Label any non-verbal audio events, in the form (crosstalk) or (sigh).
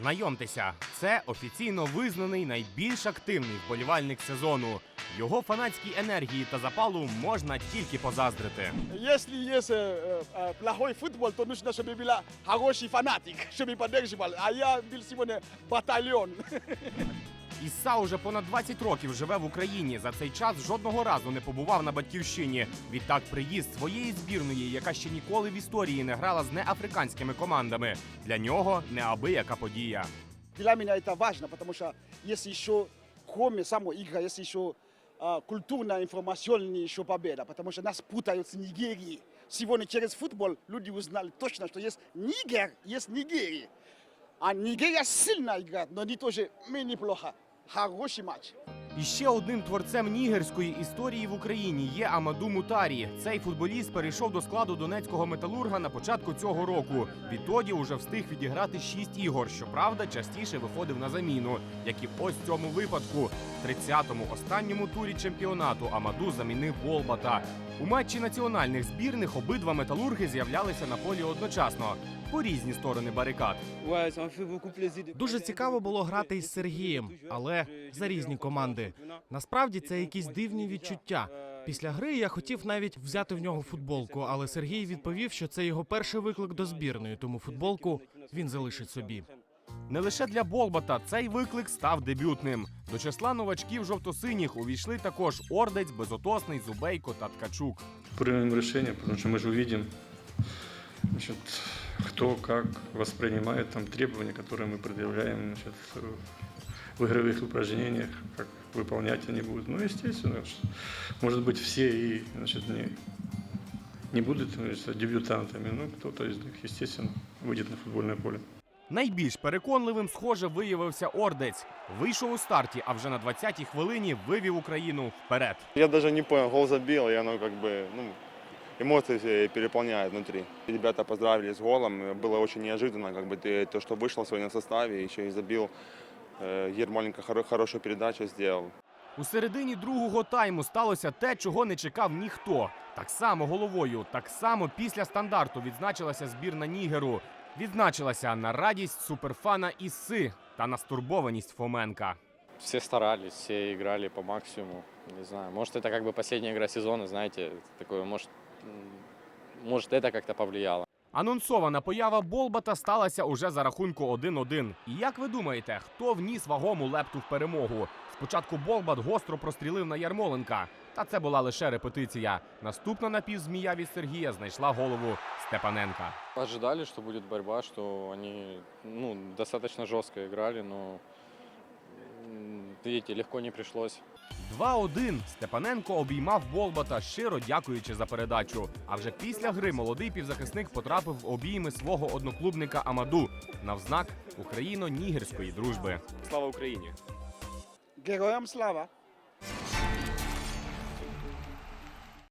Знайомтеся, це офіційно визнаний найбільш активний вболівальник сезону. Його фанатській енергії та запалу можна тільки позаздрити. Если есть э, э, плохой футбол, то нужно, чтобы был хороший фанатик, (laughs) чтобы поддерживал. А я был сегодня батальон. (laughs) Іса уже понад 20 років живе в Україні. За цей час жодного разу не побував на батьківщині. Відтак, приїзд своєї збірної, яка ще ніколи в історії не грала з неафриканськими командами. Для нього неабияка подія. Для меня это важно, потому что есть еще, кроме самой игры, есть еще а, культурная, информационная еще победа, потому что нас путают с Нигерией. Сегодня через футбол люди узнали точно, что есть Нигер, есть Нигерия. А Нигерия сильно играет, но они тоже мы неплохо. Хороший матч. І ще одним творцем нігерської історії в Україні є Амаду Мутарі. Цей футболіст перейшов до складу донецького металурга на початку цього року. Відтоді уже встиг відіграти шість ігор. Щоправда, частіше виходив на заміну, як і ось в цьому випадку. В 30-му останньому турі чемпіонату Амаду замінив Болбата. У матчі національних збірних обидва металурги з'являлися на полі одночасно по різні сторони барикад. Дуже цікаво було грати із Сергієм, але за різні команди. Насправді це якісь дивні відчуття. Після гри я хотів навіть взяти в нього футболку, але Сергій відповів, що це його перший виклик до збірної, тому футболку він залишить собі. Не лише для Болбата цей виклик став дебютним. До числа новачків жовтосиніх увійшли також Ордець, Безотосний, Зубейко та Ткачук. примем решение, потому что мы же увидим, значит, кто как воспринимает там требования, которые мы предъявляем значит, в игровых упражнениях, как выполнять они будут. Ну, естественно, что, может быть, все и значит, не, не будут значит, дебютантами, но кто-то из них, естественно, выйдет на футбольное поле. Найбільш переконливим, схоже, виявився Ордець. Вийшов у старті, а вже на 20-й хвилині вивів Україну вперед. Я даже не понял, гол забил, и оно как бы, ну, эмоции все переполняют внутри. Ребята поздравили с голом, было очень неожиданно, как бы ты, то, что вышел сегодня в составе, еще и забил. Э, Ермоленко хоро- хорошую передачу сделал. У середині другого тайму сталося те, чого не чекав ніхто. Так само головою, так само після стандарту відзначилася збірна Нігеру. Відзначилася на радість суперфана Іси та на стурбованість Фоменка. все старались, все играли по максимуму. Не знаю, может это как бы последняя игра сезона, знаете, такое, может, м, может это как-то повлияло. Анонсована поява Болбата сталася уже за рахунку 1-1. І як ви думаєте, хто вніс вагому лепту в перемогу? Спочатку Болбат гостро прострілив на Ярмоленка. Та це була лише репетиція. Наступна напівзмія від Сергія знайшла голову Степаненка. Ожидали, что будет борьба, что они ну, достаточно жестко играли, но видите, легко не пришлось. 2-1. Степаненко обіймав Болбата, щиро дякуючи за передачу. А вже після гри молодий півзахисник потрапив в обійми свого одноклубника Амаду навзнак україно-нігерської дружби. Слава Україні! Героям слава.